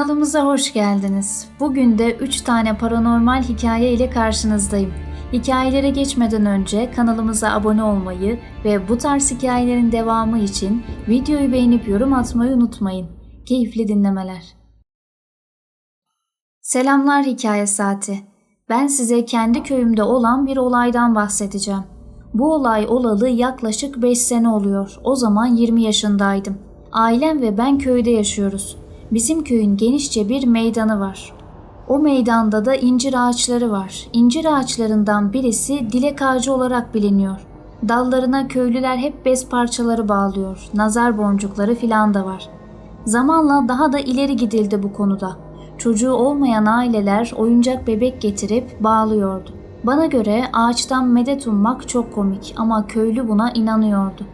Kanalımıza hoş geldiniz. Bugün de 3 tane paranormal hikaye ile karşınızdayım. Hikayelere geçmeden önce kanalımıza abone olmayı ve bu tarz hikayelerin devamı için videoyu beğenip yorum atmayı unutmayın. Keyifli dinlemeler. Selamlar Hikaye Saati. Ben size kendi köyümde olan bir olaydan bahsedeceğim. Bu olay olalı yaklaşık 5 sene oluyor. O zaman 20 yaşındaydım. Ailem ve ben köyde yaşıyoruz. Bizim köyün genişçe bir meydanı var. O meydanda da incir ağaçları var. İncir ağaçlarından birisi dilek ağacı olarak biliniyor. Dallarına köylüler hep bez parçaları bağlıyor. Nazar boncukları filan da var. Zamanla daha da ileri gidildi bu konuda. Çocuğu olmayan aileler oyuncak bebek getirip bağlıyordu. Bana göre ağaçtan medet ummak çok komik ama köylü buna inanıyordu.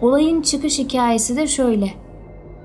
Olayın çıkış hikayesi de şöyle.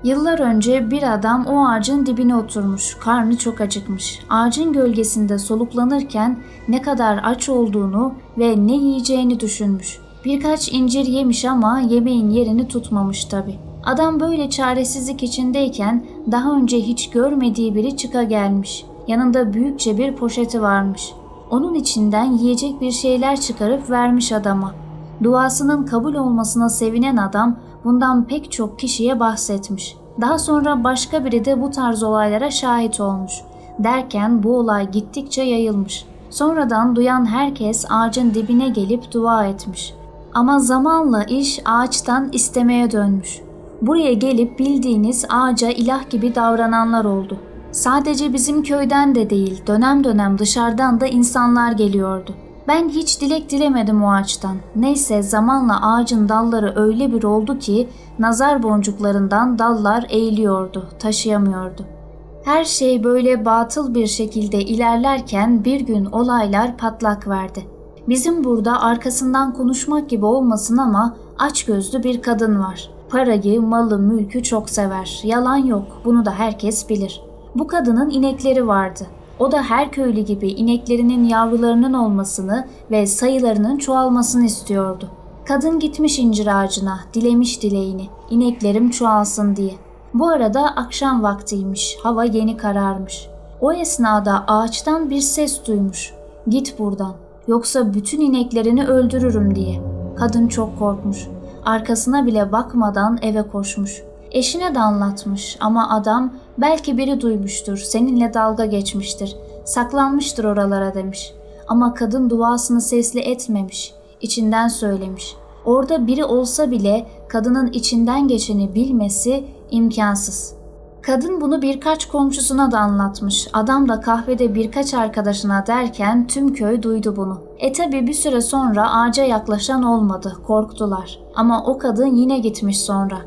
Yıllar önce bir adam o ağacın dibine oturmuş, karnı çok acıkmış. Ağacın gölgesinde soluklanırken ne kadar aç olduğunu ve ne yiyeceğini düşünmüş. Birkaç incir yemiş ama yemeğin yerini tutmamış tabi. Adam böyle çaresizlik içindeyken daha önce hiç görmediği biri çıka gelmiş. Yanında büyükçe bir poşeti varmış. Onun içinden yiyecek bir şeyler çıkarıp vermiş adama. Duasının kabul olmasına sevinen adam bundan pek çok kişiye bahsetmiş. Daha sonra başka biri de bu tarz olaylara şahit olmuş. Derken bu olay gittikçe yayılmış. Sonradan duyan herkes ağacın dibine gelip dua etmiş. Ama zamanla iş ağaçtan istemeye dönmüş. Buraya gelip bildiğiniz ağaca ilah gibi davrananlar oldu. Sadece bizim köyden de değil, dönem dönem dışarıdan da insanlar geliyordu. Ben hiç dilek dilemedim o ağaçtan. Neyse zamanla ağacın dalları öyle bir oldu ki nazar boncuklarından dallar eğiliyordu, taşıyamıyordu. Her şey böyle batıl bir şekilde ilerlerken bir gün olaylar patlak verdi. Bizim burada arkasından konuşmak gibi olmasın ama açgözlü bir kadın var. Parayı, malı, mülkü çok sever. Yalan yok. Bunu da herkes bilir. Bu kadının inekleri vardı. O da her köylü gibi ineklerinin yavrularının olmasını ve sayılarının çoğalmasını istiyordu. Kadın gitmiş incir ağacına, dilemiş dileğini, ineklerim çoğalsın diye. Bu arada akşam vaktiymiş, hava yeni kararmış. O esnada ağaçtan bir ses duymuş. Git buradan, yoksa bütün ineklerini öldürürüm diye. Kadın çok korkmuş. Arkasına bile bakmadan eve koşmuş. Eşine de anlatmış ama adam belki biri duymuştur, seninle dalga geçmiştir, saklanmıştır oralara demiş. Ama kadın duasını sesli etmemiş, içinden söylemiş. Orada biri olsa bile kadının içinden geçeni bilmesi imkansız. Kadın bunu birkaç komşusuna da anlatmış. Adam da kahvede birkaç arkadaşına derken tüm köy duydu bunu. E tabi bir süre sonra ağaca yaklaşan olmadı. Korktular. Ama o kadın yine gitmiş sonra.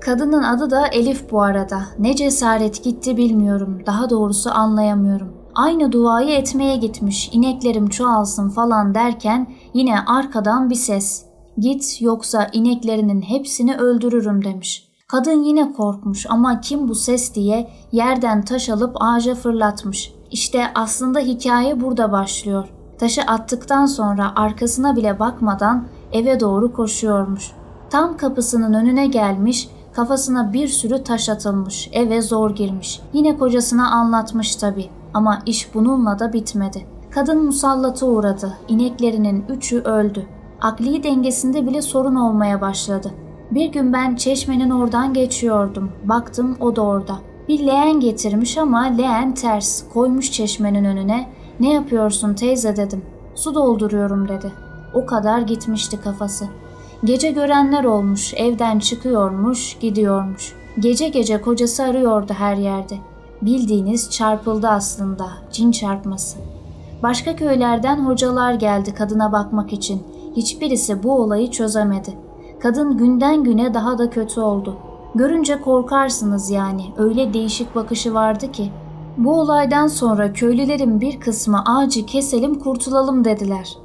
Kadının adı da Elif bu arada. Ne cesaret gitti bilmiyorum. Daha doğrusu anlayamıyorum. Aynı duayı etmeye gitmiş. İneklerim çoğalsın falan derken yine arkadan bir ses. Git yoksa ineklerinin hepsini öldürürüm demiş. Kadın yine korkmuş ama kim bu ses diye yerden taş alıp ağaca fırlatmış. İşte aslında hikaye burada başlıyor. Taşı attıktan sonra arkasına bile bakmadan eve doğru koşuyormuş. Tam kapısının önüne gelmiş, kafasına bir sürü taş atılmış, eve zor girmiş. Yine kocasına anlatmış tabi ama iş bununla da bitmedi. Kadın musallata uğradı, ineklerinin üçü öldü. Akli dengesinde bile sorun olmaya başladı. Bir gün ben çeşmenin oradan geçiyordum. Baktım o da orada. Bir leğen getirmiş ama leğen ters. Koymuş çeşmenin önüne. Ne yapıyorsun teyze dedim. Su dolduruyorum dedi. O kadar gitmişti kafası. Gece görenler olmuş, evden çıkıyormuş, gidiyormuş. Gece gece kocası arıyordu her yerde. Bildiğiniz çarpıldı aslında, cin çarpması. Başka köylerden hocalar geldi kadına bakmak için. Hiçbirisi bu olayı çözemedi. Kadın günden güne daha da kötü oldu. Görünce korkarsınız yani. Öyle değişik bakışı vardı ki. Bu olaydan sonra köylülerin bir kısmı ağacı keselim kurtulalım dediler.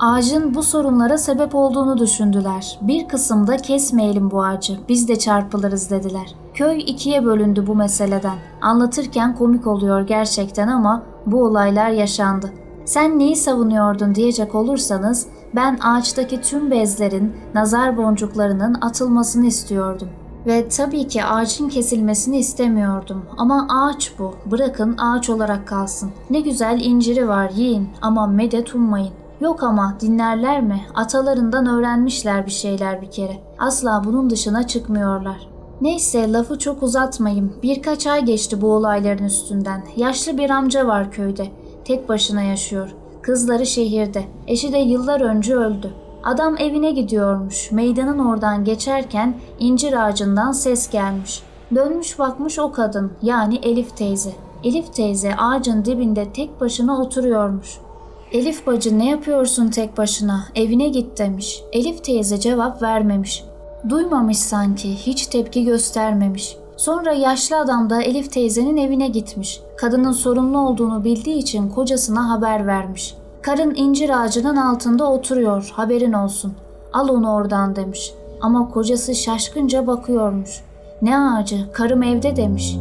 Ağacın bu sorunlara sebep olduğunu düşündüler. Bir kısımda kesmeyelim bu ağacı, biz de çarpılırız dediler. Köy ikiye bölündü bu meseleden. Anlatırken komik oluyor gerçekten ama bu olaylar yaşandı. Sen neyi savunuyordun diyecek olursanız ben ağaçtaki tüm bezlerin, nazar boncuklarının atılmasını istiyordum. Ve tabii ki ağacın kesilmesini istemiyordum. Ama ağaç bu. Bırakın ağaç olarak kalsın. Ne güzel inciri var yiyin ama medet ummayın. Yok ama dinlerler mi? Atalarından öğrenmişler bir şeyler bir kere. Asla bunun dışına çıkmıyorlar. Neyse lafı çok uzatmayayım. Birkaç ay geçti bu olayların üstünden. Yaşlı bir amca var köyde. Tek başına yaşıyor. Kızları şehirde. Eşi de yıllar önce öldü. Adam evine gidiyormuş. Meydanın oradan geçerken incir ağacından ses gelmiş. Dönmüş bakmış o kadın yani Elif teyze. Elif teyze ağacın dibinde tek başına oturuyormuş. Elif bacı ne yapıyorsun tek başına? Evine git demiş. Elif teyze cevap vermemiş. Duymamış sanki, hiç tepki göstermemiş. Sonra yaşlı adam da Elif teyzenin evine gitmiş. Kadının sorunlu olduğunu bildiği için kocasına haber vermiş. Karın incir ağacının altında oturuyor, haberin olsun. Al onu oradan demiş. Ama kocası şaşkınca bakıyormuş. Ne ağacı, karım evde demiş.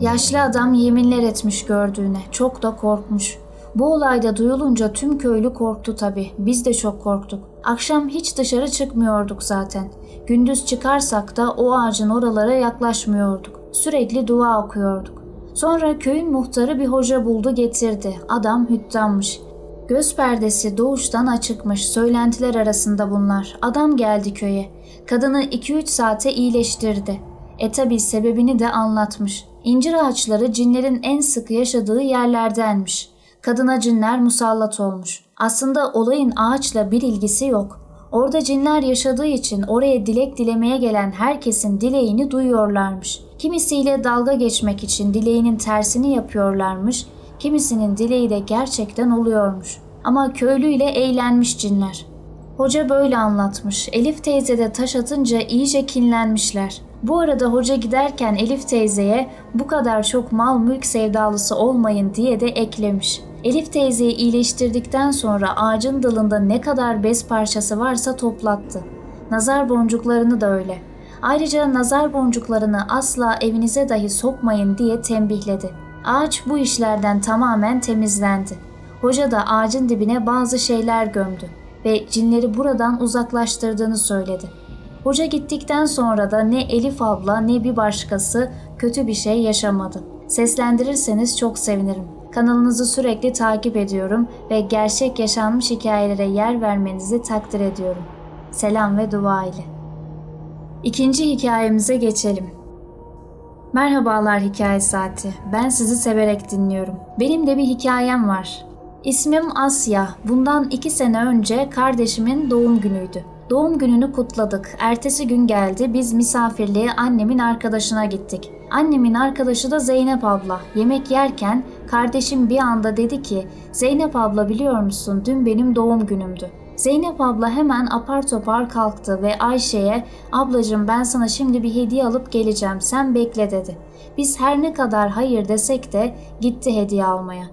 Yaşlı adam yeminler etmiş gördüğüne, çok da korkmuş. Bu olayda duyulunca tüm köylü korktu tabi. Biz de çok korktuk. Akşam hiç dışarı çıkmıyorduk zaten. Gündüz çıkarsak da o ağacın oralara yaklaşmıyorduk. Sürekli dua okuyorduk. Sonra köyün muhtarı bir hoca buldu getirdi. Adam hüttanmış. Göz perdesi doğuştan açıkmış. Söylentiler arasında bunlar. Adam geldi köye. Kadını 2-3 saate iyileştirdi. E tabi sebebini de anlatmış. İncir ağaçları cinlerin en sık yaşadığı yerlerdenmiş. Kadına cinler musallat olmuş. Aslında olayın ağaçla bir ilgisi yok. Orada cinler yaşadığı için oraya dilek dilemeye gelen herkesin dileğini duyuyorlarmış. Kimisiyle dalga geçmek için dileğinin tersini yapıyorlarmış, kimisinin dileği de gerçekten oluyormuş. Ama köylüyle eğlenmiş cinler. Hoca böyle anlatmış. Elif teyze de taş atınca iyice kinlenmişler. Bu arada hoca giderken Elif teyzeye bu kadar çok mal mülk sevdalısı olmayın diye de eklemiş. Elif teyzeyi iyileştirdikten sonra ağacın dalında ne kadar bez parçası varsa toplattı. Nazar boncuklarını da öyle. Ayrıca nazar boncuklarını asla evinize dahi sokmayın diye tembihledi. Ağaç bu işlerden tamamen temizlendi. Hoca da ağacın dibine bazı şeyler gömdü ve cinleri buradan uzaklaştırdığını söyledi. Hoca gittikten sonra da ne Elif abla ne bir başkası kötü bir şey yaşamadı. Seslendirirseniz çok sevinirim. Kanalınızı sürekli takip ediyorum ve gerçek yaşanmış hikayelere yer vermenizi takdir ediyorum. Selam ve dua ile. İkinci hikayemize geçelim. Merhabalar Hikaye Saati. Ben sizi severek dinliyorum. Benim de bir hikayem var. İsmim Asya. Bundan iki sene önce kardeşimin doğum günüydü. Doğum gününü kutladık. Ertesi gün geldi. Biz misafirliğe annemin arkadaşına gittik. Annemin arkadaşı da Zeynep abla. Yemek yerken kardeşim bir anda dedi ki Zeynep abla biliyor musun dün benim doğum günümdü. Zeynep abla hemen apar topar kalktı ve Ayşe'ye ablacığım ben sana şimdi bir hediye alıp geleceğim sen bekle dedi. Biz her ne kadar hayır desek de gitti hediye almaya.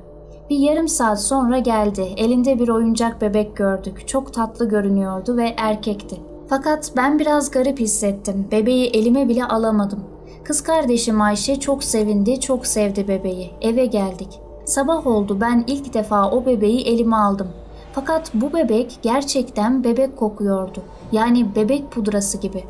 Bir yarım saat sonra geldi. Elinde bir oyuncak bebek gördük. Çok tatlı görünüyordu ve erkekti. Fakat ben biraz garip hissettim. Bebeği elime bile alamadım. Kız kardeşim Ayşe çok sevindi, çok sevdi bebeği. Eve geldik. Sabah oldu ben ilk defa o bebeği elime aldım. Fakat bu bebek gerçekten bebek kokuyordu. Yani bebek pudrası gibi.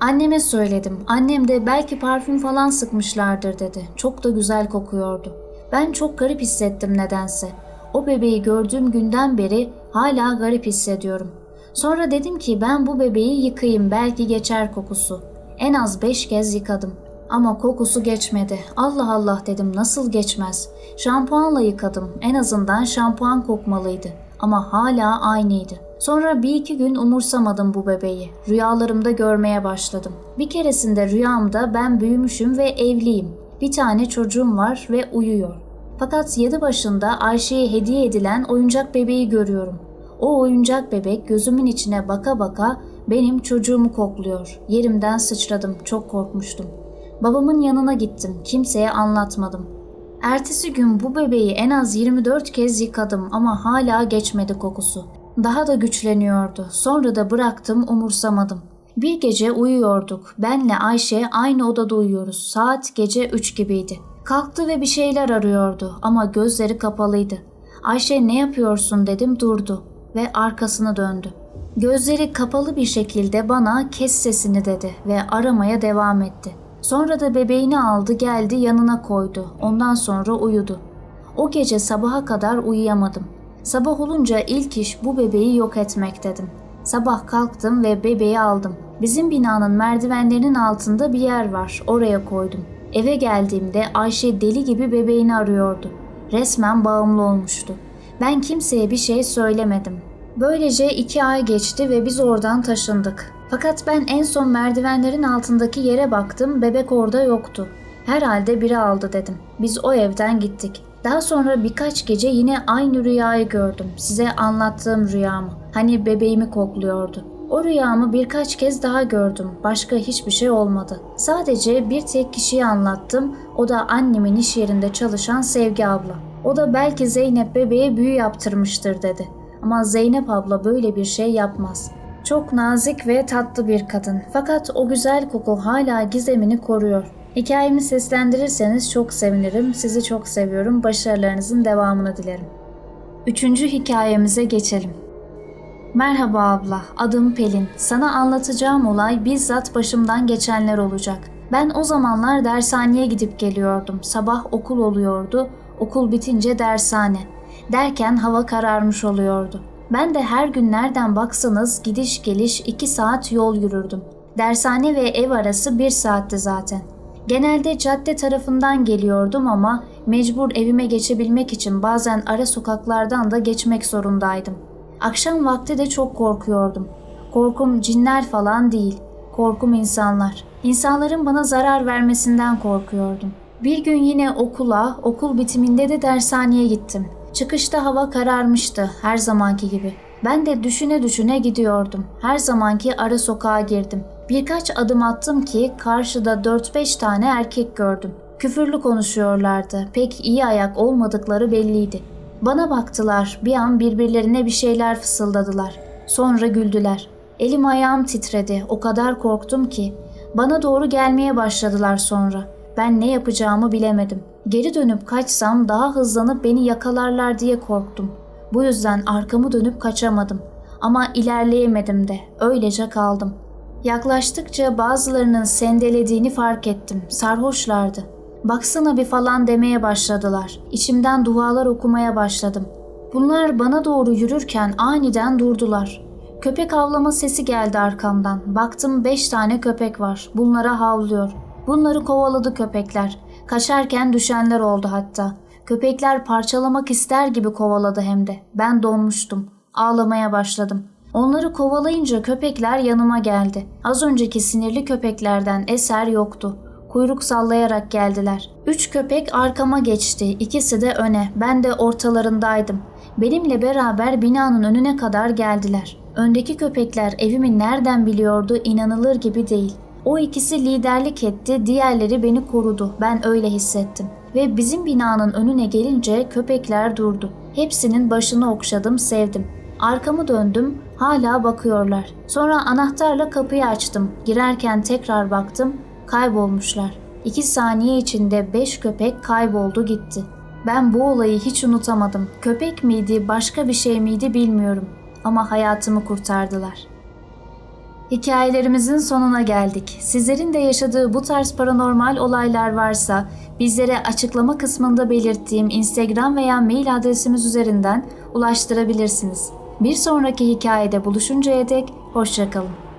Anneme söyledim. Annem de belki parfüm falan sıkmışlardır dedi. Çok da güzel kokuyordu. Ben çok garip hissettim nedense. O bebeği gördüğüm günden beri hala garip hissediyorum. Sonra dedim ki ben bu bebeği yıkayayım belki geçer kokusu. En az beş kez yıkadım. Ama kokusu geçmedi. Allah Allah dedim nasıl geçmez. Şampuanla yıkadım. En azından şampuan kokmalıydı. Ama hala aynıydı. Sonra bir iki gün umursamadım bu bebeği. Rüyalarımda görmeye başladım. Bir keresinde rüyamda ben büyümüşüm ve evliyim. Bir tane çocuğum var ve uyuyor. Fakat yadı başında Ayşe'ye hediye edilen oyuncak bebeği görüyorum. O oyuncak bebek gözümün içine baka baka benim çocuğumu kokluyor. Yerimden sıçradım, çok korkmuştum. Babamın yanına gittim, kimseye anlatmadım. Ertesi gün bu bebeği en az 24 kez yıkadım ama hala geçmedi kokusu. Daha da güçleniyordu. Sonra da bıraktım, umursamadım. Bir gece uyuyorduk. Benle Ayşe aynı odada uyuyoruz. Saat gece 3 gibiydi. Kalktı ve bir şeyler arıyordu ama gözleri kapalıydı. Ayşe ne yapıyorsun dedim durdu ve arkasını döndü. Gözleri kapalı bir şekilde bana kes sesini dedi ve aramaya devam etti. Sonra da bebeğini aldı geldi yanına koydu. Ondan sonra uyudu. O gece sabaha kadar uyuyamadım. Sabah olunca ilk iş bu bebeği yok etmek dedim. Sabah kalktım ve bebeği aldım. Bizim binanın merdivenlerinin altında bir yer var. Oraya koydum. Eve geldiğimde Ayşe deli gibi bebeğini arıyordu. Resmen bağımlı olmuştu. Ben kimseye bir şey söylemedim. Böylece iki ay geçti ve biz oradan taşındık. Fakat ben en son merdivenlerin altındaki yere baktım, bebek orada yoktu. Herhalde biri aldı dedim. Biz o evden gittik. Daha sonra birkaç gece yine aynı rüyayı gördüm. Size anlattığım rüyamı. Hani bebeğimi kokluyordu. O rüyamı birkaç kez daha gördüm. Başka hiçbir şey olmadı. Sadece bir tek kişiyi anlattım. O da annemin iş yerinde çalışan Sevgi abla. O da belki Zeynep bebeğe büyü yaptırmıştır dedi. Ama Zeynep abla böyle bir şey yapmaz. Çok nazik ve tatlı bir kadın. Fakat o güzel koku hala gizemini koruyor. Hikayemi seslendirirseniz çok sevinirim. Sizi çok seviyorum. Başarılarınızın devamını dilerim. Üçüncü hikayemize geçelim. Merhaba abla, adım Pelin. Sana anlatacağım olay bizzat başımdan geçenler olacak. Ben o zamanlar dershaneye gidip geliyordum. Sabah okul oluyordu, okul bitince dershane. Derken hava kararmış oluyordu. Ben de her gün nereden baksanız gidiş geliş iki saat yol yürürdüm. Dershane ve ev arası bir saatti zaten. Genelde cadde tarafından geliyordum ama mecbur evime geçebilmek için bazen ara sokaklardan da geçmek zorundaydım. Akşam vakti de çok korkuyordum. Korkum cinler falan değil. Korkum insanlar. İnsanların bana zarar vermesinden korkuyordum. Bir gün yine okula, okul bitiminde de dershaneye gittim. Çıkışta hava kararmıştı her zamanki gibi. Ben de düşüne düşüne gidiyordum. Her zamanki ara sokağa girdim. Birkaç adım attım ki karşıda 4-5 tane erkek gördüm. Küfürlü konuşuyorlardı. Pek iyi ayak olmadıkları belliydi. Bana baktılar. Bir an birbirlerine bir şeyler fısıldadılar. Sonra güldüler. Elim ayağım titredi. O kadar korktum ki. Bana doğru gelmeye başladılar sonra. Ben ne yapacağımı bilemedim. Geri dönüp kaçsam daha hızlanıp beni yakalarlar diye korktum. Bu yüzden arkamı dönüp kaçamadım. Ama ilerleyemedim de. Öylece kaldım. Yaklaştıkça bazılarının sendelediğini fark ettim. Sarhoşlardı. Baksana bir falan demeye başladılar. İçimden dualar okumaya başladım. Bunlar bana doğru yürürken aniden durdular. Köpek avlama sesi geldi arkamdan. Baktım beş tane köpek var. Bunlara havlıyor. Bunları kovaladı köpekler. Kaçarken düşenler oldu hatta. Köpekler parçalamak ister gibi kovaladı hem de. Ben donmuştum. Ağlamaya başladım. Onları kovalayınca köpekler yanıma geldi. Az önceki sinirli köpeklerden eser yoktu. Kuyruk sallayarak geldiler. Üç köpek arkama geçti. İkisi de öne. Ben de ortalarındaydım. Benimle beraber binanın önüne kadar geldiler. Öndeki köpekler evimi nereden biliyordu inanılır gibi değil. O ikisi liderlik etti, diğerleri beni korudu. Ben öyle hissettim. Ve bizim binanın önüne gelince köpekler durdu. Hepsinin başını okşadım, sevdim. Arkamı döndüm, hala bakıyorlar. Sonra anahtarla kapıyı açtım. Girerken tekrar baktım, kaybolmuşlar. İki saniye içinde beş köpek kayboldu gitti. Ben bu olayı hiç unutamadım. Köpek miydi, başka bir şey miydi bilmiyorum. Ama hayatımı kurtardılar. Hikayelerimizin sonuna geldik. Sizlerin de yaşadığı bu tarz paranormal olaylar varsa bizlere açıklama kısmında belirttiğim Instagram veya mail adresimiz üzerinden ulaştırabilirsiniz. Bir sonraki hikayede buluşuncaya dek hoşçakalın.